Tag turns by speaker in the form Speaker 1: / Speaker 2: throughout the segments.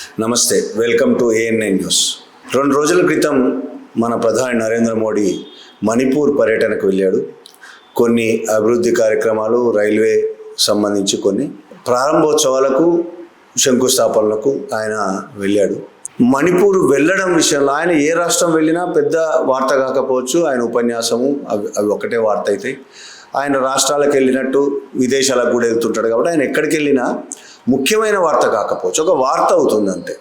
Speaker 1: నమస్తే welcome to ANI news రెండు రోజుల క్రితం మన ప్రధాని నరేంద్ర మోడీ మణిపూర్ పర్యటనకు వెళ్ళాడు. కొన్ని అభివృద్ధి కార్యక్రమాలు రైల్వే సంబంధించి కొన్ని ప్రారంభోత్సవాలకు శంకుస్థాపనలకు ఆయన వెళ్ళాడు. మణిపూర్ వెళ్ళడం విషయంలో ఆయన ఏ రాష్ట్రం వెళ్ళినా పెద్ద వార్త కాకపోవచ్చు. ఆయన ఉపన్యాసము అవి అవి ఒకటే వార్త అవుతాయి ఆయన రాష్ట్రాలకు వెళ్ళినట్టు విదేశాలకు కూడా వెళ్తుంటాడు కాబట్టి ఆయన ఎక్కడికి వెళ్ళినా ముఖ్యమైన వార్త కాకపోవచ్చు. ఒక వార్త అవుతుంది అంతే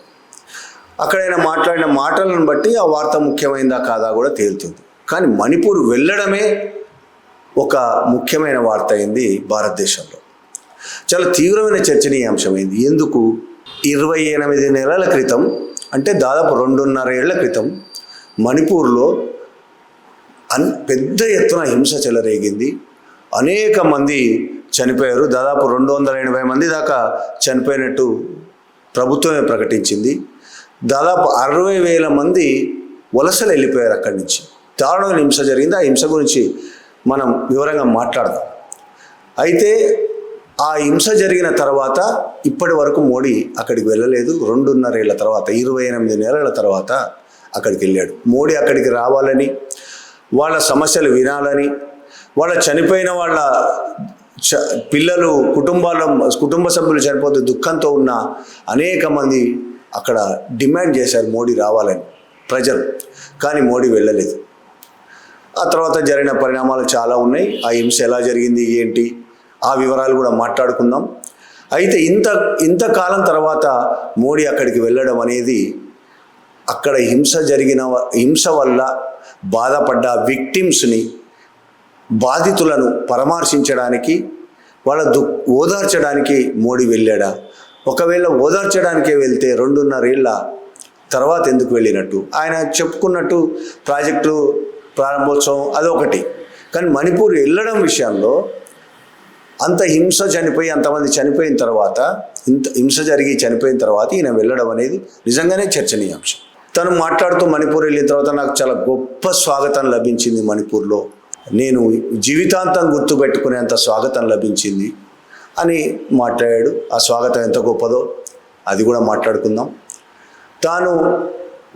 Speaker 1: అక్కడ ఆయన మాట్లాడిన మాటలను బట్టి ఆ వార్త ముఖ్యమైనదా కాదా కూడా తేలుతుంది. కానీ మణిపూర్ వెళ్ళడమే ఒక ముఖ్యమైన వార్త అయింది భారతదేశంలో. చాలా తీవ్రమైన చర్చనీయాంశమైంది. ఎందుకు? ఇరవై ఎనిమిది నెలల క్రితం అంటే దాదాపు రెండున్నర ఏళ్ళ క్రితం మణిపూర్లో అన్ పెద్ద ఎత్తున హింస చెలరేగింది. అనేక మంది చనిపోయారు. దాదాపు రెండు వందల ఎనభై మంది దాకా చనిపోయినట్టు ప్రభుత్వమే ప్రకటించింది. దాదాపు అరవై వేల మంది వలసలు వెళ్ళిపోయారు అక్కడి నుంచి. దారుణమైన హింస జరిగింది. ఆ హింస గురించి మనం వివరంగా మాట్లాడదాం. అయితే ఆ హింస జరిగిన తర్వాత ఇప్పటి వరకు మోడీ అక్కడికి వెళ్ళలేదు. రెండున్నరేళ్ళ తర్వాత ఇరవై ఎనిమిది నెలల తర్వాత అక్కడికి వెళ్ళాడు. మోడీ అక్కడికి రావాలని వాళ్ళ సమస్యలు వినాలని వాళ్ళ చనిపోయిన వాళ్ళ పిల్లలు కుటుంబాల కుటుంబ సభ్యులు చనిపోతే దుఃఖంతో ఉన్న అనేక మంది అక్కడ డిమాండ్ చేశారు మోడీ రావాలని ప్రజలు. కానీ మోడీ వెళ్ళలేదు. ఆ తర్వాత జరిగిన పరిణామాలు చాలా ఉన్నాయి. ఆ హింస ఎలా జరిగింది ఏంటి ఆ వివరాలు కూడా మాట్లాడుకుందాం. అయితే ఇంత ఇంతకాలం తర్వాత మోడీ అక్కడికి వెళ్ళడం అనేది అక్కడ హింస జరిగిన హింస వల్ల బాధపడ్డ విక్టిమ్స్ని బాధితులను పరామర్శించడానికి వాళ్ళ దు ఓదార్చడానికి మోడీ వెళ్ళాడా? ఒకవేళ ఓదార్చడానికే వెళ్తే రెండున్నరేళ్ళ తర్వాత ఎందుకు వెళ్ళినట్టు? ఆయన చెప్పుకున్నట్టు ప్రాజెక్టు ప్రారంభోత్సవం అదొకటి. కానీ మణిపూర్ వెళ్ళడం విషయంలో అంత హింస చనిపోయి అంతమంది చనిపోయిన తర్వాత ఇంత హింస జరిగి చనిపోయిన తర్వాత ఈయన వెళ్ళడం అనేది నిజంగానే చర్చనీయాంశం. తను మాట్లాడుతూ మణిపూర్ వెళ్ళిన తర్వాత నాకు చాలా గొప్ప స్వాగతం లభించింది మణిపూర్లో. నేను జీవితాంతం గుర్తుపెట్టుకునేంత స్వాగతం లభించింది అని మాట్లాడాడు. ఆ స్వాగతం ఎంత గొప్పదో అది కూడా మాట్లాడుకుందాం. తాను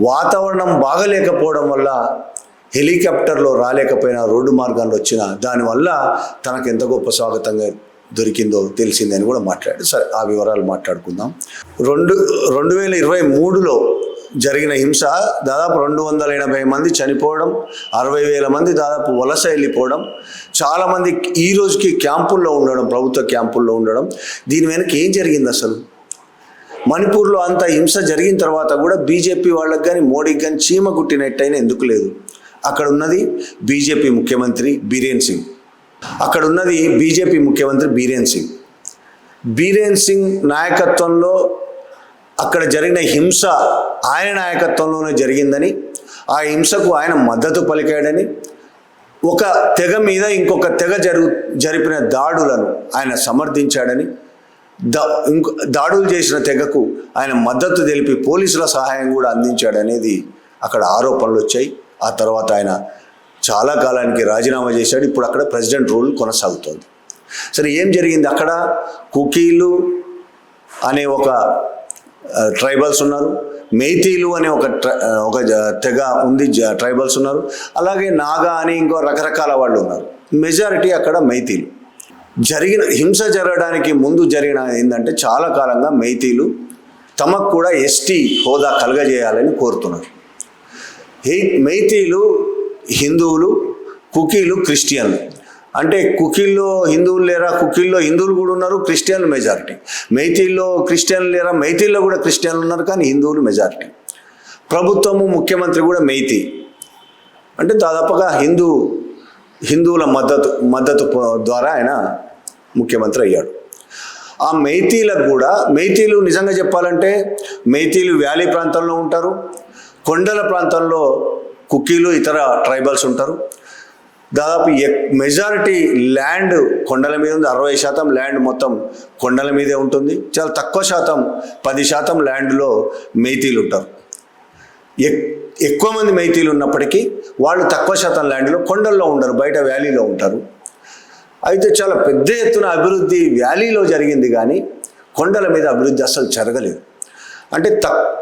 Speaker 1: వాతావరణం బాగలేకపోవడం వల్ల హెలికాప్టర్లో రాలేకపోయినా రోడ్డు మార్గాల్లో వచ్చిన దానివల్ల తనకు ఎంత గొప్ప స్వాగతంగా దొరికిందో తెలిసిందని కూడా మాట్లాడాడు. సరే ఆ వివరాలు మాట్లాడుకుందాం. రెండు రెండు వేల ఇరవై మూడులో జరిగిన హింస దాదాపు రెండు వందల ఎనభై మంది చనిపోవడం అరవై వేల మంది దాదాపు వలస వెళ్ళిపోవడం చాలామంది ఈ రోజుకి క్యాంపుల్లో ఉండడం ప్రభుత్వ క్యాంపుల్లో ఉండడం. దీని వెనక ఏం జరిగింది అసలు? మణిపూర్లో అంత హింస జరిగిన తర్వాత కూడా బీజేపీ వాళ్ళకి కానీ మోడీకి కానీ చీమ కుట్టినట్టయినా ఎందుకు లేదు? అక్కడ ఉన్నది బీజేపీ ముఖ్యమంత్రి బీరేన్ సింగ్. అక్కడ ఉన్నది బీజేపీ ముఖ్యమంత్రి బీరేన్ సింగ్. బీరేన్ సింగ్ నాయకత్వంలో అక్కడ జరిగిన హింస ఆయన నాయకత్వంలోనే జరిగిందని ఆ హింసకు ఆయన మద్దతు పలికాడని ఒక తెగ మీద ఇంకొక తెగ జరుగు జరిపిన దాడులను ఆయన సమర్థించాడని దా ఇంకో దాడులు చేసిన తెగకు ఆయన మద్దతు తెలిపి పోలీసుల సహాయం కూడా అందించాడనేది అక్కడ ఆరోపణలు వచ్చాయి. ఆ తర్వాత ఆయన చాలా కాలానికి రాజీనామా చేశాడు. ఇప్పుడు అక్కడ ప్రెసిడెంట్ రూల్ కొనసాగుతోంది. సరే ఏం జరిగింది అక్కడ? కుకీలు అనే ఒక ట్రైబల్స్ ఉన్నారు. మేతీలు అనే ఒక ట్ర- ఒక తెగ ఉంది జ- ట్రైబల్స్ ఉన్నారు. అలాగే నాగా అని ఇంకో రకరకాల వాళ్ళు ఉన్నారు. మెజారిటీ అక్కడ మైతీలు జరిగిన హింస జరగడానికి ముందు జరిగిన ఏంటంటే చాలా కాలంగా మైతీలు తమకు కూడా ఎస్టీ హోదా కలగజేయాలని కోరుతున్నారు. హే మైతీలు హిందువులు కుకీలు క్రిస్టియన్లు. అంటే కుకీల్లో హిందువులు లేరా? కుకీల్లో హిందువులు కూడా ఉన్నారు క్రిస్టియన్లు మెజారిటీ మైతీల్లో క్రిస్టియన్లు లేరా? మైతీల్లో కూడా క్రిస్టియన్లు ఉన్నారు కానీ హిందువులు మెజారిటీ ప్రభుత్వము ముఖ్యమంత్రి కూడా మైతీ అంటే దాదాపుగా హిందూ హిందువుల మద్దతు మద్దతు ద్వారా ఆయన ముఖ్యమంత్రి అయ్యాడు. ఆ మైతీలకు కూడా మైతీలు నిజంగా చెప్పాలంటే మైతీలు వ్యాలీ ప్రాంతంలో ఉంటారు కొండల ప్రాంతంలో కుక్కీలు ఇతర ట్రైబల్స్ ఉంటారు. దాదాపు మెజారిటీ ల్యాండ్ కొండల మీద ఉంది. అరవై శాతం ల్యాండ్ మొత్తం కొండల మీదే ఉంటుంది. చాలా తక్కువ శాతం పది శాతం ల్యాండ్లో మైతీలు ఉంటారు. ఎక్- ఎక్కువ మంది మైతీలు ఉన్నప్పటికీ వాళ్ళు తక్కువ శాతం ల్యాండ్లో కొండల్లో ఉండరు బయట వ్యాలీలో ఉంటారు. అయితే చాలా పెద్ద ఎత్తున అభివృద్ధి వ్యాలీలో జరిగింది కానీ కొండల మీద అభివృద్ధి అసలు జరగలేదు. అంటే తక్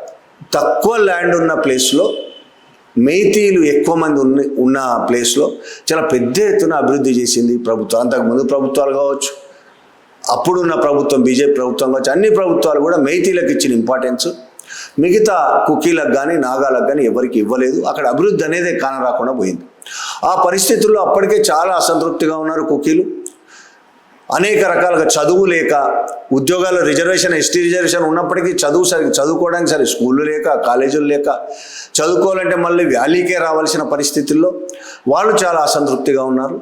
Speaker 1: తక్కువ ల్యాండ్ ఉన్న ప్లేస్లో మేతీలు ఎక్కువ మంది ఉన్న ఉన్న ప్లేస్లో చాలా పెద్ద ఎత్తున అభివృద్ధి చేసింది ప్రభుత్వం. అంతకుముందు ప్రభుత్వాలు కావచ్చు అప్పుడున్న ప్రభుత్వం బీజేపీ ప్రభుత్వం కావచ్చు అన్ని ప్రభుత్వాలు కూడా మేతీలకు ఇచ్చిన ఇంపార్టెన్స్ మిగతా కుకీలకు కానీ నాగాలకు కానీ ఎవరికి ఇవ్వలేదు. అక్కడ అభివృద్ధి అనేది కానరాకుండా పోయింది. ఆ పరిస్థితుల్లో అప్పటికే చాలా అసంతృప్తిగా ఉన్నారు కుకీలు. అనేక రకాలుగా చదువు లేక ఉద్యోగాల్లో రిజర్వేషన్ ఎస్టీ రిజర్వేషన్ ఉన్నప్పటికీ చదువు సరి చదువుకోవడానికి సరే స్కూళ్ళు లేక కాలేజీలు లేక చదువుకోవాలంటే మళ్ళీ వ్యాలీకే రావాల్సిన పరిస్థితుల్లో వాళ్ళు చాలా అసంతృప్తిగా ఉన్నారు.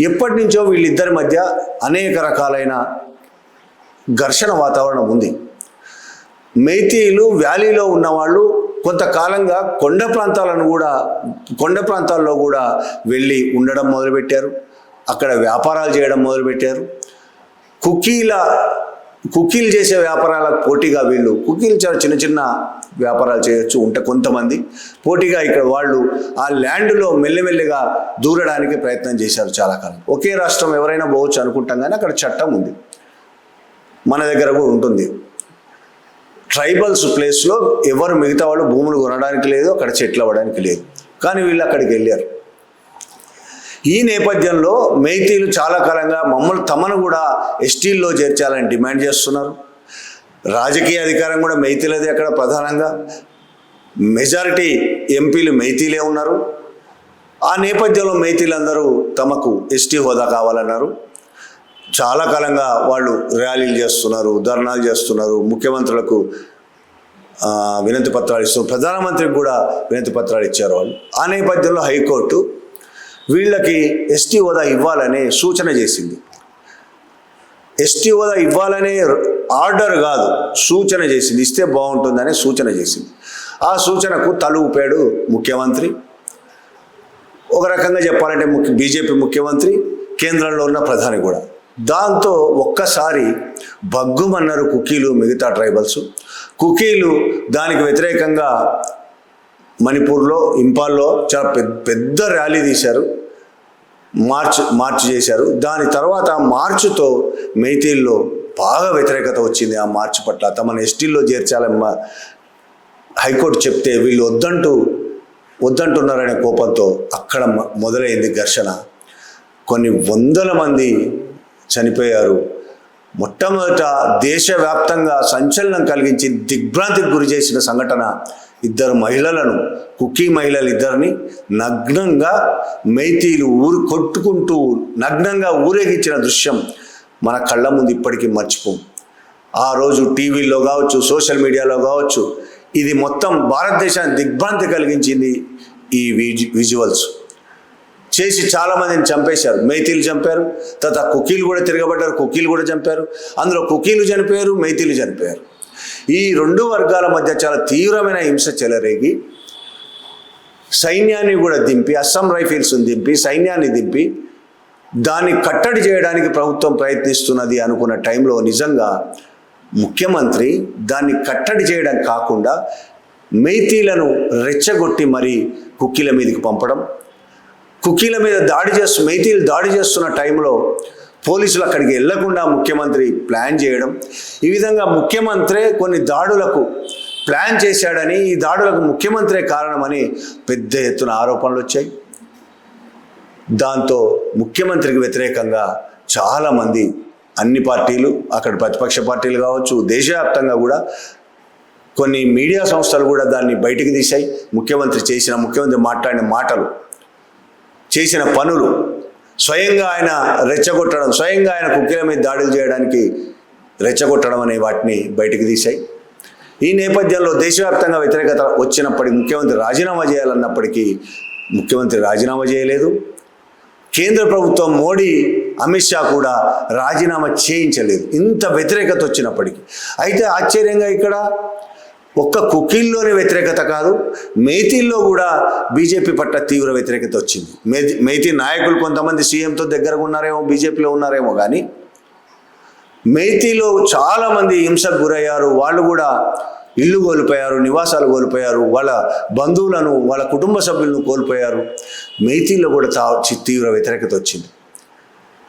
Speaker 1: ఎప్పటి నుంచో వీళ్ళిద్దరి మధ్య అనేక రకాలైన ఘర్షణ వాతావరణం ఉంది. మైతీలు వ్యాలీలో ఉన్నవాళ్ళు కొంతకాలంగా కొండ ప్రాంతాలను కూడా కొండ ప్రాంతాల్లో కూడా వెళ్ళి ఉండడం మొదలుపెట్టారు. అక్కడ వ్యాపారాలు చేయడం మొదలుపెట్టారు. కుకీల కుకీలు చేసే వ్యాపారాలకు పోటీగా వీళ్ళు కుకీలు చాలా చిన్న చిన్న వ్యాపారాలు చేయొచ్చు ఉంటే కొంతమంది. పోటీగా ఇక్కడ వాళ్ళు ఆ ల్యాండ్లో మెల్లమెల్లగా దూరడానికి ప్రయత్నం చేశారు చాలా కాలం. ఒకే రాష్ట్రం ఎవరైనా పోవచ్చు అనుకుంటాం కానీ అక్కడ చట్టం ఉంది. మన దగ్గర కూడా ఉంటుంది. ట్రైబల్స్ ప్లేస్లో ఎవరు మిగతా వాళ్ళు భూములు కొనడానికి లేదు అక్కడ చెట్లు అవ్వడానికి లేదు. కానీ వీళ్ళు అక్కడికి వెళ్ళారు. ఈ నేపథ్యంలో మైతీలు చాలా కాలంగా మమ్మల్ని తమను కూడా ఎస్టీల్లో చేర్చాలని డిమాండ్ చేస్తున్నారు. రాజకీయ అధికారం కూడా మైతీలది అక్కడ ప్రధానంగా. మెజారిటీ ఎంపీలు మైతీలే ఉన్నారు. ఆ నేపథ్యంలో మైతీలందరూ తమకు ఎస్టీ హోదా కావాలన్నారు. చాలా కాలంగా వాళ్ళు ర్యాలీలు చేస్తున్నారు ధర్నాలు చేస్తున్నారు ముఖ్యమంత్రులకు వినతి పత్రాలు ఇస్తున్నారు. ప్రధానమంత్రికి కూడా వినతి పత్రాలు ఇచ్చారు వాళ్ళు. ఆ నేపథ్యంలో హైకోర్టు వీళ్ళకి ఎస్టీ హోదా ఇవ్వాలనే సూచన చేసింది. ఎస్టీ హోదా ఇవ్వాలనే ఆర్డర్ కాదు సూచన చేసింది. ఇస్తే బాగుంటుందనే సూచన చేసింది. ఆ సూచనకు తలూపాడు ముఖ్యమంత్రి ఒక రకంగా చెప్పాలంటే ముఖ్య బీజేపీ ముఖ్యమంత్రి కేంద్రంలో ఉన్న ప్రధాని కూడా. దాంతో ఒక్కసారి బగ్గుమన్నారు కుకీలు మిగతా ట్రైబల్స్. కుకీలు దానికి వ్యతిరేకంగా మణిపూర్లో ఇంపాల్లో చాలా పెద్ద పెద్ద ర్యాలీ తీశారు. మార్చ్ మార్చ్ చేశారు. దాని తర్వాత మార్చుతో మైతీల్లో బాగా వ్యతిరేకత వచ్చింది ఆ మార్చ్ పట్ల. తమను ఎస్టీల్లో చేర్చాలని హైకోర్టు చెప్తే వీళ్ళు వద్దంటూ వద్దంటున్నారనే కోపంతో అక్కడ మొదలైంది ఘర్షణ. కొన్ని వందల మంది చనిపోయారు. మొట్టమొదట దేశవ్యాప్తంగా సంచలనం కలిగించి దిగ్భ్రాంతికి గురి చేసిన సంఘటన ఇద్దరు మహిళలను కుకీ మహిళలు ఇద్దరిని నగ్నంగా మైతీలు ఊరు కొట్టుకుంటూ నగ్నంగా ఊరేగించిన దృశ్యం మన కళ్ళ ముందు ఇప్పటికీ మర్చిపోం. ఆ రోజు టీవీలో కావచ్చు సోషల్ మీడియాలో కావచ్చు ఇది మొత్తం భారతదేశాన్ని దిగ్భ్రాంతి కలిగించింది ఈ విజు విజువల్స్. చేసి చాలామందిని చంపేశారు. మైతీలు చంపారు తర్వాత కుకీలు కూడా తిరగబడ్డారు కుకీలు కూడా చంపారు. అందులో కుకీలు చనిపోయారు మైతీలు చనిపోయారు. ఈ రెండు వర్గాల మధ్య చాలా తీవ్రమైన హింస చెలరేగి సైన్యాన్ని కూడా దింపి అస్సాం రైఫిల్స్ని దింపి సైన్యాన్ని దింపి దాన్ని కట్టడి చేయడానికి ప్రభుత్వం ప్రయత్నిస్తున్నది అనుకున్న టైంలో నిజంగా ముఖ్యమంత్రి దాన్ని కట్టడి చేయడం కాకుండా మైతీలను రెచ్చగొట్టి మరి కుక్కీల మీదకి పంపడం కుకీల మీద దాడి చేస్తూ మైతీలు దాడి చేస్తున్న టైంలో పోలీసులు అక్కడికి వెళ్ళకుండా ముఖ్యమంత్రి ప్లాన్ చేయడం ఈ విధంగా ముఖ్యమంత్రే కొన్ని దాడులకు ప్లాన్ చేశాడని ఈ దాడులకు ముఖ్యమంత్రే కారణమని పెద్ద ఎత్తున ఆరోపణలు వచ్చాయి. దాంతో ముఖ్యమంత్రికి వ్యతిరేకంగా చాలామంది అన్ని పార్టీలు అక్కడ ప్రతిపక్ష పార్టీలు కావచ్చు దేశవ్యాప్తంగా కూడా కొన్ని మీడియా సంస్థలు కూడా దాన్ని బయటికి తీశాయి. ముఖ్యమంత్రి చేసిన ముఖ్యమంత్రి మాట్లాడిన మాటలు చేసిన పనులు స్వయంగా ఆయన రెచ్చగొట్టడం స్వయంగా ఆయన కుక్కీల మీద దాడులు చేయడానికి రెచ్చగొట్టడం అనే వాటిని బయటికి తీశాయి. ఈ నేపథ్యంలో దేశవ్యాప్తంగా వ్యతిరేకత వచ్చినప్పటికీ ముఖ్యమంత్రి రాజీనామా చేయాలన్నప్పటికీ ముఖ్యమంత్రి రాజీనామా చేయలేదు. కేంద్ర ప్రభుత్వం మోడీ అమిత్ షా కూడా రాజీనామా చేయించలేదు. ఇంత వ్యతిరేకత వచ్చినప్పటికీ. అయితే ఆశ్చర్యంగా ఇక్కడ ఒక్క కుకీల్లోనే వ్యతిరేకత కాదు మేతీల్లో కూడా బీజేపీ పట్ల తీవ్ర వ్యతిరేకత వచ్చింది. మేతి మేతీ నాయకులు కొంతమంది సీఎంతో దగ్గరగా ఉన్నారేమో బీజేపీలో ఉన్నారేమో కానీ మేతీలో చాలామంది హింసకు గురయ్యారు వాళ్ళు కూడా ఇల్లు కోల్పోయారు నివాసాలు కోల్పోయారు వాళ్ళ బంధువులను వాళ్ళ కుటుంబ సభ్యులను కోల్పోయారు. మేతీలో కూడా చా చి- తీవ్ర వ్యతిరేకత వచ్చింది.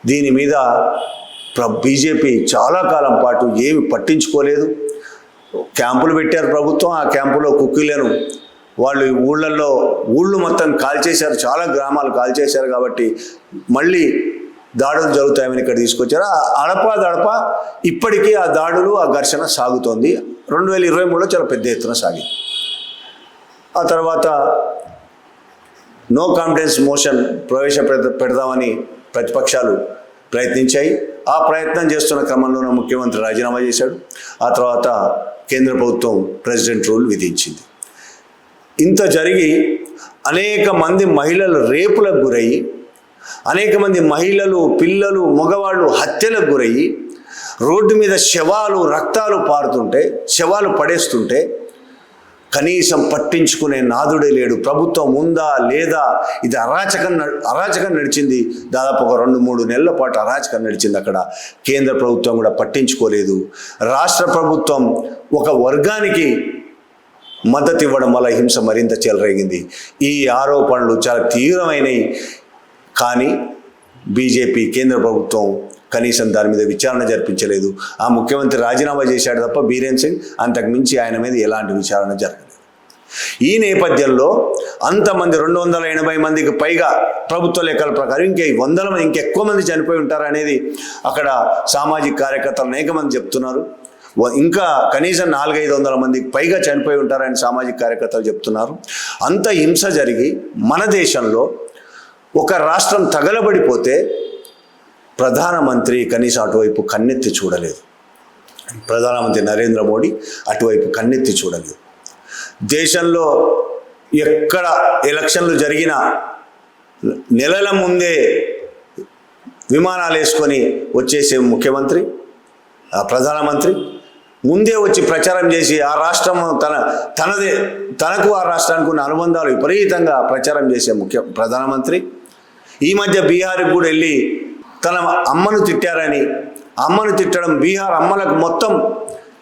Speaker 1: దీని మీద ప్ర బీజేపీ చాలా కాలం పాటు ఏమి పట్టించుకోలేదు. క్యాంపులు పెట్టారు ప్రభుత్వం ఆ క్యాంపులో కుక్కీలను వాళ్ళు ఊళ్ళల్లో ఊళ్ళు మొత్తం కాల్చేశారు చాలా గ్రామాలు కాల్చేశారు కాబట్టి మళ్ళీ దాడులు జరుగుతాయని ఇక్కడ తీసుకొచ్చారు. ఆ అడప దడప ఇప్పటికీ ఆ దాడులు ఆ ఘర్షణ సాగుతోంది. రెండు వేల ఇరవై మూడులో చాలా పెద్ద ఎత్తున సాగింది. ఆ తర్వాత నో కాన్ఫిడెన్స్ మోషన్ ప్రవేశపెడ పెడదామని ప్రతిపక్షాలు ప్రయత్నించాయి. ఆ ప్రయత్నం చేస్తున్న క్రమంలోనే ముఖ్యమంత్రి రాజీనామా చేశాడు. ఆ తర్వాత కేంద్ర ప్రభుత్వం ప్రెసిడెంట్ రూల్ విధించింది. ఇంత జరిగి అనేక మంది మహిళలు రేపులకు గురయ్యి అనేక మంది మహిళలు పిల్లలు మగవాళ్ళు హత్యలకు గురయ్యి రోడ్డు మీద శవాలు రక్తాలు పారుతుంటే శవాలు పడేస్తుంటే కనీసం పట్టించుకునే నాదుడే లేడు. ప్రభుత్వం ఉందా లేదా? ఇది అరాచకం అరాచకం నడిచింది. దాదాపు ఒక రెండు మూడు నెలల పాటు అరాచకం నడిచింది అక్కడ. కేంద్ర ప్రభుత్వం కూడా పట్టించుకోలేదు. రాష్ట్ర ప్రభుత్వం ఒక వర్గానికి మద్దతు ఇవ్వడం వల్ల హింస మరింత చెలరేగింది. ఈ ఆరోపణలు చాలా తీవ్రమైనవి కానీ బీజేపీ కేంద్ర ప్రభుత్వం కనీసం దాని మీద విచారణ జరిపించలేదు. ఆ ముఖ్యమంత్రి రాజీనామా చేశాడు తప్ప బీరేన్ సింగ్ అంతకుమించి ఆయన మీద ఎలాంటి విచారణ జరగలేదు. ఈ నేపథ్యంలో అంతమంది రెండు వందల ఎనభై మందికి పైగా ప్రభుత్వ లెక్కల ప్రకారం ఇంకే వందల మంది ఇంకెక్కువ మంది చనిపోయి ఉంటారు అనేది అక్కడ సామాజిక కార్యకర్తలు అనేక మంది చెప్తున్నారు. ఇంకా కనీసం నాలుగైదు వందల మందికి పైగా చనిపోయి ఉంటారని సామాజిక కార్యకర్తలు చెప్తున్నారు. అంత హింస జరిగి మన దేశంలో ఒక రాష్ట్రం తగలబడిపోతే ప్రధానమంత్రి కనీసం అటువైపు కన్నెత్తి చూడలేదు. ప్రధానమంత్రి నరేంద్ర మోడీ అటువైపు కన్నెత్తి చూడలేదు. దేశంలో ఎక్కడ ఎలక్షన్లు జరిగినా నెలల ముందే విమానాలు వేసుకొని వచ్చేసే ముఖ్యమంత్రి ఆ ప్రధానమంత్రి ముందే వచ్చి ప్రచారం చేసి ఆ రాష్ట్రం తన తనదే తనకు ఆ రాష్ట్రానికి ఉన్న అనుబంధాలు విపరీతంగా ప్రచారం చేసే ముఖ్య ప్రధానమంత్రి. ఈ మధ్య బీహార్కి కూడా వెళ్ళి తన అమ్మను తిట్టారని. అమ్మను తిట్టడం బీహార్ అమ్మలకు మొత్తం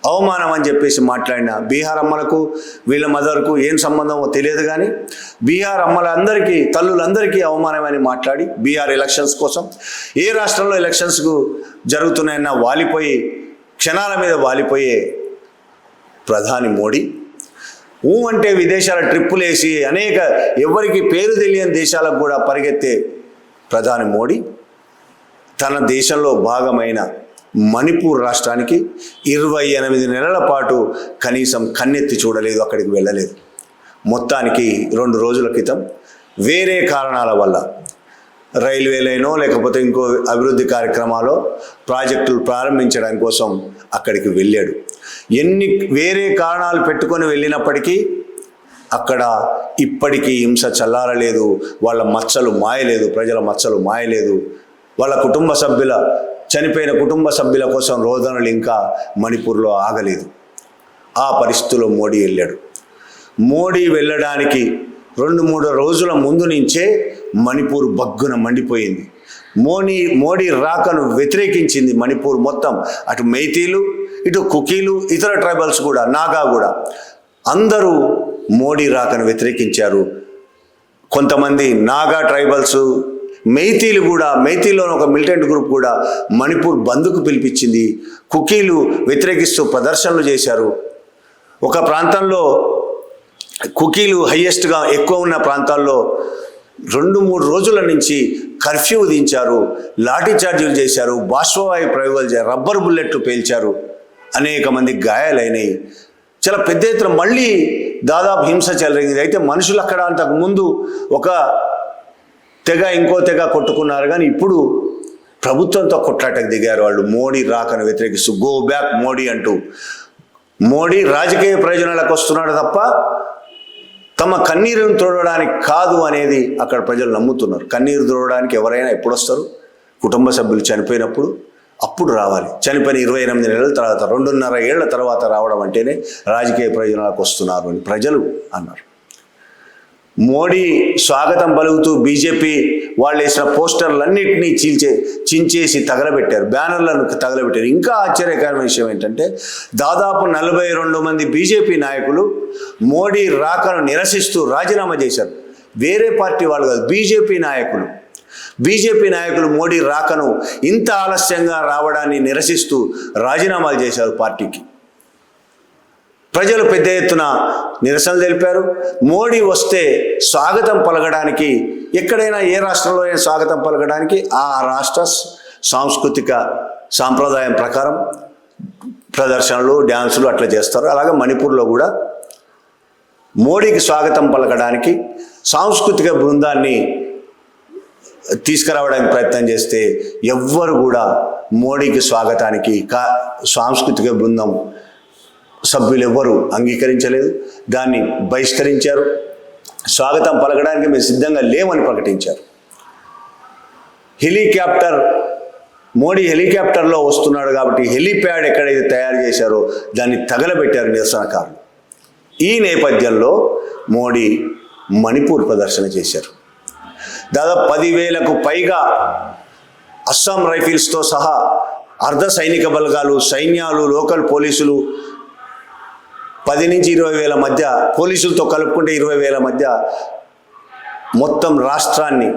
Speaker 1: అవమానం అని చెప్పేసి మాట్లాడిన బీహార్ అమ్మలకు వీళ్ళ మదర్కు ఏం సంబంధమో తెలియదు కానీ బీహార్ అమ్మలందరికీ తల్లులందరికీ అవమానమని మాట్లాడి బీహార్ ఎలక్షన్స్ కోసం ఏ రాష్ట్రంలో ఎలక్షన్స్కు జరుగుతున్నాయన్న వాలిపోయి క్షణాల మీద వాలిపోయే ప్రధాని మోడీ. ఊ అంటే విదేశాల ట్రిప్పులు వేసి అనేక ఎవరికి పేరు తెలియని దేశాలకు కూడా పరిగెత్తే ప్రధాని మోడీ. తన దేశంలో భాగమైన మణిపూర్ రాష్ట్రానికి ఇరవై ఎనిమిది నెలల పాటు కనీసం కన్నెత్తి చూడలేదు అక్కడికి వెళ్ళలేదు. మొత్తానికి రెండు రోజుల క్రితం వేరే కారణాల వల్ల రైల్వేలైనో లేకపోతే ఇంకో అభివృద్ధి కార్యక్రమాలో ప్రాజెక్టులు ప్రారంభించడం కోసం అక్కడికి వెళ్ళాడు. ఎన్ని వేరే కారణాలు పెట్టుకొని వెళ్ళినప్పటికీ అక్కడ ఇప్పటికీ హింస చల్లారలేదు వాళ్ళ మచ్చలు మాయలేదు ప్రజల మచ్చలు మాయలేదు వాళ్ళ కుటుంబ సభ్యుల చనిపోయిన కుటుంబ సభ్యుల కోసం రోదనలు ఇంకా మణిపూర్లో ఆగలేదు. ఆ పరిస్థితుల్లో మోడీ వెళ్ళాడు. మోడీ వెళ్ళడానికి రెండు మూడు రోజుల ముందు నుంచే మణిపూర్ బగ్గున మండిపోయింది. మోడీ మోడీ రాకను వ్యతిరేకించింది మణిపూర్ మొత్తం. అటు మైతీలు ఇటు కుకీలు ఇతర ట్రైబల్స్ కూడా నాగా కూడా. అందరూ మోడీ రాకను వ్యతిరేకించారు. కొంతమంది నాగా ట్రైబల్స్ మైతీలు కూడా మైతీలోని ఒక మిలిటెంట్ గ్రూప్ కూడా మణిపూర్ బంద్కు పిలిపించింది. కుకీలు వ్యతిరేకిస్తూ ప్రదర్శనలు చేశారు. ఒక ప్రాంతంలో కుకీలు హయ్యెస్ట్గా ఎక్కువ ఉన్న ప్రాంతాల్లో రెండు మూడు రోజుల నుంచి కర్ఫ్యూ విధించారు లాఠీ చార్జీలు చేశారు. బాష్పవాయు ప్రయోగాలు చేశారు రబ్బర్ బుల్లెట్లు పేల్చారు. అనేక మంది గాయాలైనాయి. చాలా పెద్ద ఎత్తున మళ్ళీ దాదాపు హింస చెలరింగింది. అయితే మనుషులు అక్కడ అంతకుముందు ఒక తెగ ఇంకో తెగ కొట్టుకున్నారు. కానీ ఇప్పుడు ప్రభుత్వంతో కొట్లాటకు దిగారు వాళ్ళు. మోడీ రాకను వ్యతిరేకిస్తూ గో బ్యాక్ మోడీ అంటూ. మోడీ రాజకీయ ప్రయోజనాలకు వస్తున్నాడు తప్ప తమ కన్నీరును తోడడానికి కాదు అనేది అక్కడ ప్రజలు నమ్ముతున్నారు. కన్నీరు తోడడానికి ఎవరైనా ఎప్పుడు వస్తారు? కుటుంబ సభ్యులు చనిపోయినప్పుడు అప్పుడు రావాలి. చనిపోయిన ఇరవై ఎనిమిది నెలల తర్వాత రెండున్నర ఏళ్ళ తర్వాత రావడం అంటేనే రాజకీయ ప్రయోజనాలకు వస్తున్నారు అని ప్రజలు అన్నారు. మోడీ స్వాగతం పలుకుతూ బీజేపీ వాళ్ళు వేసిన పోస్టర్లన్నింటినీ చీల్చే చించేసి తగలబెట్టారు. బ్యానర్లను తగలబెట్టారు. ఇంకా ఆశ్చర్యకరమైన విషయం ఏంటంటే దాదాపు నలభై రెండు మంది బీజేపీ నాయకులు మోడీ రాకను నిరసిస్తూ రాజీనామా చేశారు. వేరే పార్టీ వాళ్ళు కాదు బీజేపీ నాయకులు. బీజేపీ నాయకులు మోడీ రాకను ఇంత ఆలస్యంగా రావడాన్ని నిరసిస్తూ రాజీనామాలు చేశారు పార్టీకి. ప్రజలు పెద్ద ఎత్తున నిరసన తెలిపారు. మోడీ వస్తే స్వాగతం పలకడానికి ఎక్కడైనా ఏ రాష్ట్రంలో అయినా స్వాగతం పలకడానికి ఆ రాష్ట్ర సాంస్కృతిక సాంప్రదాయం ప్రకారం ప్రదర్శనలు డ్యాన్సులు అట్లా చేస్తారు. అలాగే మణిపూర్లో కూడా మోడీకి స్వాగతం పలకడానికి సాంస్కృతిక బృందాన్ని తీసుకురావడానికి ప్రయత్నం చేస్తే ఎవ్వరు కూడా మోడీకి స్వాగతానికి కా సాంస్కృతిక బృందం సభ్యులు ఎవ్వరు అంగీకరించలేదు. దాన్ని బహిష్కరించారు. స్వాగతం పలకడానికి మేము సిద్ధంగా లేమని ప్రకటించారు. హెలికాప్టర్ మోడీ హెలికాప్టర్లో వస్తున్నాడు కాబట్టి హెలిప్యాడ్ ఎక్కడైతే తయారు చేశారో దాన్ని తగలబెట్టారు నిరసనకారులు ఈ నేపథ్యంలో మోడీ మణిపూర్ ప్రదర్శన చేశారు. దాదాపు పదివేలకు పైగా అస్సాం రైఫిల్స్తో సహా అర్ధ సైనిక బలగాలు సైన్యాలు లోకల్ పోలీసులు పది నుంచి ఇరవై వేల మధ్య పోలీసులతో కలుపుకుంటే ఇరవై వేల మధ్య మొత్తం రాష్ట్రాన్ని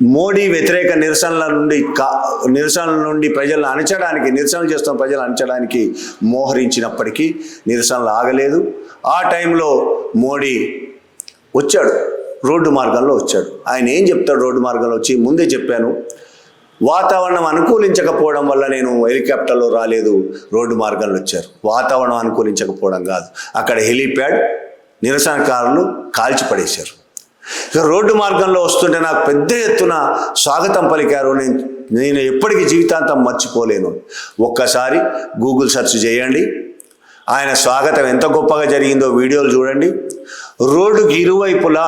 Speaker 1: మోడీ వ్యతిరేక నిరసనల నుండి కా నిరసనల నుండి ప్రజలను అణచడానికి నిరసనలు చేస్తున్న ప్రజలు అణచడానికి మోహరించినప్పటికీ నిరసనలు ఆగలేదు. ఆ టైంలో మోడీ వచ్చాడు రోడ్డు మార్గంలో వచ్చాడు. ఆయన ఏం చెప్తాడు రోడ్డు మార్గంలో వచ్చి? ముందే చెప్పాను వాతావరణం అనుకూలించకపోవడం వల్ల నేను హెలికాప్టర్లో రాలేదు రోడ్డు మార్గంలో వచ్చారు. వాతావరణం అనుకూలించకపోవడం కాదు. అక్కడ హెలీప్యాడ్ నిరసనకారులు కాల్చిపడేశారు. ఇక రోడ్డు మార్గంలో వస్తుంటే నాకు పెద్ద ఎత్తున స్వాగతం పలికారు. నేను నేను ఎప్పటికీ జీవితాంతం మర్చిపోలేను. ఒక్కసారి గూగుల్ సెర్చ్ చేయండి. ఆయన స్వాగతం ఎంత గొప్పగా జరిగిందో వీడియోలు చూడండి. రోడ్డుకి ఇరువైపులా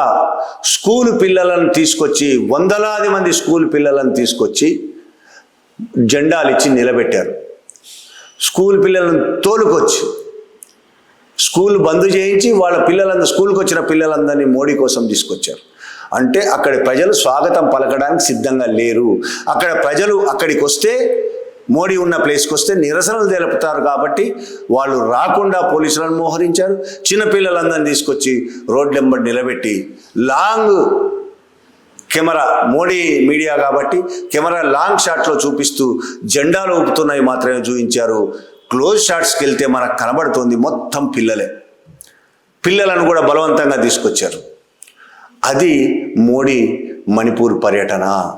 Speaker 1: స్కూల్ పిల్లలను తీసుకొచ్చి వందలాది మంది స్కూల్ పిల్లలను తీసుకొచ్చి జెండాలు ఇచ్చి నిలబెట్టారు. స్కూల్ పిల్లలను తోలుకొచ్చి స్కూల్ బంద్ చేయించి వాళ్ళ పిల్లలందరూ స్కూల్కి వచ్చిన పిల్లలందరినీ మోడీ కోసం తీసుకొచ్చారు. అంటే అక్కడి ప్రజలు స్వాగతం పలకడానికి సిద్ధంగా లేరు. అక్కడ ప్రజలు అక్కడికి వస్తే మోడీ ఉన్న ప్లేస్కి వస్తే నిరసనలు తెలుపుతారు కాబట్టి వాళ్ళు రాకుండా పోలీసులను మోహరించారు. చిన్నపిల్లలందరినీ తీసుకొచ్చి రోడ్లెంబడి నిలబెట్టి లాంగ్ కెమెరా మోడీ మీడియా కాబట్టి కెమెరా లాంగ్ షాట్లో చూపిస్తూ జెండాలు ఊపుతున్నాయి మాత్రమే చూపించారు. క్లోజ్ షాట్స్కి వెళ్తే మనకు కనబడుతుంది మొత్తం పిల్లలే. పిల్లలను కూడా బలవంతంగా తీసుకొచ్చారు. అది మోడీ మణిపూర్ పర్యటన.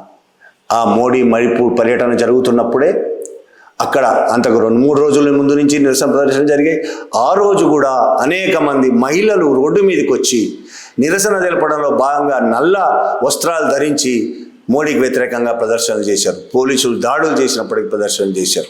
Speaker 1: ఆ మోడీ మణిపూర్ పర్యటన జరుగుతున్నప్పుడే అక్కడ అంతకు రెండు మూడు రోజుల ముందు నుంచి నిరసన ప్రదర్శన జరిగాయి. ఆ రోజు కూడా అనేక మంది మహిళలు రోడ్డు మీదకి వచ్చి నిరసన తెలపడంలో భాగంగా నల్ల వస్త్రాలు ధరించి మోడీకి వ్యతిరేకంగా ప్రదర్శనలు చేశారు. పోలీసులు దాడులు చేసినప్పటికీ ప్రదర్శన చేశారు.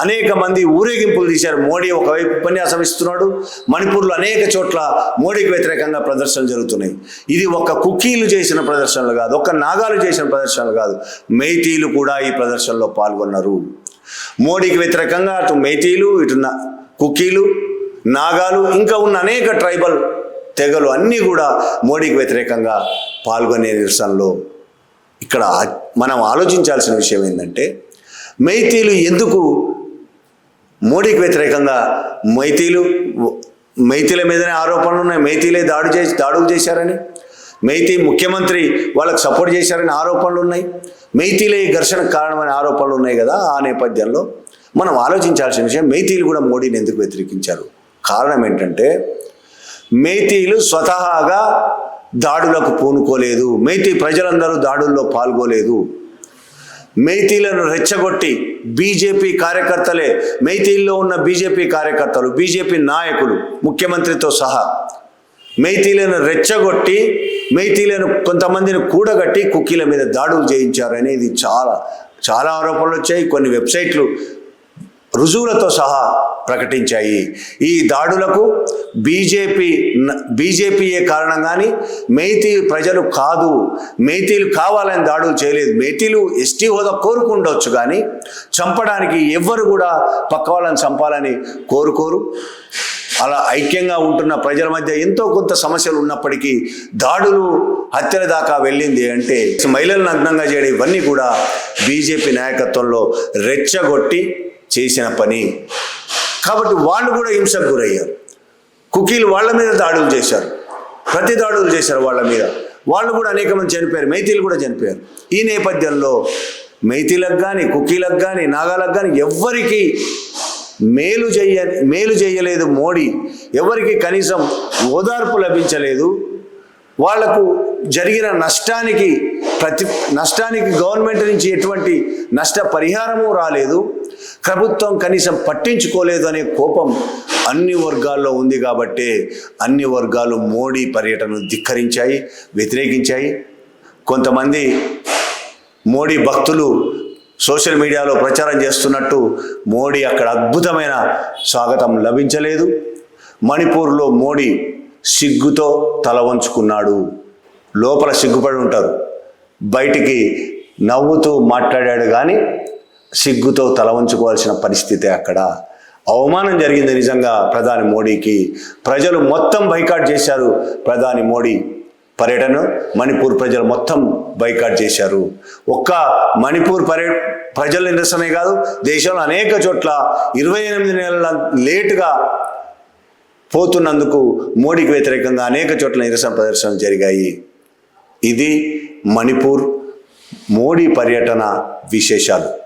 Speaker 1: అనేక మంది ఊరేగింపులు తీశారు. మోడీ ఒకవైపు ఉపన్యాసం ఇస్తున్నాడు. మణిపూర్లో అనేక చోట్ల మోడీకి వ్యతిరేకంగా ప్రదర్శనలు జరుగుతున్నాయి. ఇది ఒక కుకీలు చేసిన ప్రదర్శనలు కాదు ఒక నాగాలు చేసిన ప్రదర్శనలు కాదు. మైతీలు కూడా ఈ ప్రదర్శనలో పాల్గొన్నారు. మోడీకి వ్యతిరేకంగా అటు మైతీలు ఇటు నా- కుకీలు నాగాలు ఇంకా ఉన్న అనేక ట్రైబల్ తెగలు అన్నీ కూడా మోడీకి వ్యతిరేకంగా పాల్గొనే నిరసనలో ఇక్కడ మనం ఆలోచించాల్సిన విషయం ఏంటంటే మైతీలు ఎందుకు మోడీకి వ్యతిరేకంగా మైతీలు మైతీల మీదనే ఆరోపణలు ఉన్నాయి మైతీలే దాడి చేసి దాడులు చేశారని మైతీ ముఖ్యమంత్రి వాళ్ళకు సపోర్ట్ చేశారని ఆరోపణలు ఉన్నాయి మైతీలే ఈ ఘర్షణకు కారణమైన ఆరోపణలు ఉన్నాయి కదా ఆ నేపథ్యంలో. మనం ఆలోచించాల్సిన విషయం మైతీలు కూడా మోడీని ఎందుకు వ్యతిరేకించారు? కారణం ఏంటంటే మైతీలు స్వతహాగా దాడులకు పూనుకోలేదు. మైతీ ప్రజలందరూ దాడుల్లో పాల్గొలేదు. మైతీలను రెచ్చగొట్టి బీజేపీ కార్యకర్తలే మైతీల్లో ఉన్న బీజేపీ కార్యకర్తలు బీజేపీ నాయకులు ముఖ్యమంత్రితో సహా మైతీలను రెచ్చగొట్టి మైతీలను కొంతమందిని కూడగట్టి కుక్కీల మీద దాడులు చేయించారు అనేది చాలా చాలా ఆరోపణలు వచ్చాయి. కొన్ని వెబ్సైట్లు రుజువులతో సహా ప్రకటించాయి. ఈ దాడులకు బీజేపీ బీజేపీయే కారణం కానీ మేతీ ప్రజలు కాదు. మేతీలు కావాలని దాడులు చేయలేదు. మేతీలు ఎస్టీ హోదా కోరుకుండొచ్చు కానీ చంపడానికి ఎవ్వరు కూడా పక్క వాళ్ళని చంపాలని కోరుకోరు. అలా ఐక్యంగా ఉంటున్న ప్రజల మధ్య ఎంతో కొంత సమస్యలు ఉన్నప్పటికీ దాడులు హత్యల దాకా వెళ్ళింది అంటే మహిళలను నగ్నంగా చేయడం ఇవన్నీ కూడా బీజేపీ నాయకత్వంలో రెచ్చగొట్టి చేసిన పని. కాబట్టి వాళ్ళు కూడా హింసకు గురయ్యారు. కుకీలు వాళ్ళ మీద దాడులు చేశారు. ప్రతి దాడులు చేశారు వాళ్ళ మీద. వాళ్ళు కూడా అనేక మంది చనిపోయారు. మైతీలు కూడా చనిపోయారు. ఈ నేపథ్యంలో మైతీలకు కానీ కుకీలకు కానీ నాగాలకు కానీ ఎవ్వరికీ మేలు చెయ్య మేలు చేయలేదు మోడీ. ఎవరికి కనీసం ఓదార్పు లభించలేదు. వాళ్ళకు జరిగిన నష్టానికి ప్రతి నష్టానికి గవర్నమెంట్ నుంచి ఎటువంటి నష్ట పరిహారము రాలేదు. ప్రభుత్వం కనీసం పట్టించుకోలేదు అనే కోపం అన్ని వర్గాల్లో ఉంది కాబట్టే అన్ని వర్గాలు మోడీ పర్యటనను ధిక్కరించాయి వ్యతిరేకించాయి. కొంతమంది మోడీ భక్తులు సోషల్ మీడియాలో ప్రచారం చేస్తున్నట్టు మోడీ అక్కడ అద్భుతమైన స్వాగతం లభించలేదు. మణిపూర్లో మోడీ సిగ్గుతో తల వంచుకున్నాడు. లోపల సిగ్గుపడి ఉంటారు. బయటికి నవ్వుతూ మాట్లాడాడు కానీ సిగ్గుతో తల వంచుకోవాల్సిన పరిస్థితి అక్కడ. అవమానం జరిగింది నిజంగా ప్రధాని మోడీకి. ప్రజలు మొత్తం బైకాట్ చేశారు ప్రధాని మోడీ. పర్యటన మణిపూర్ ప్రజలు మొత్తం బైకాట్ చేశారు. ఒక్క మణిపూర్ పర్య ప్రజల నిరసనే కాదు దేశంలో అనేక చోట్ల ఇరవై ఎనిమిది నెలల లేటుగా పోతున్నందుకు మోడీకి వ్యతిరేకంగా అనేక చోట్ల నిరసన ప్రదర్శనలు జరిగాయి. ఇది మణిపూర్ మోడీ పర్యటన విశేషాలు.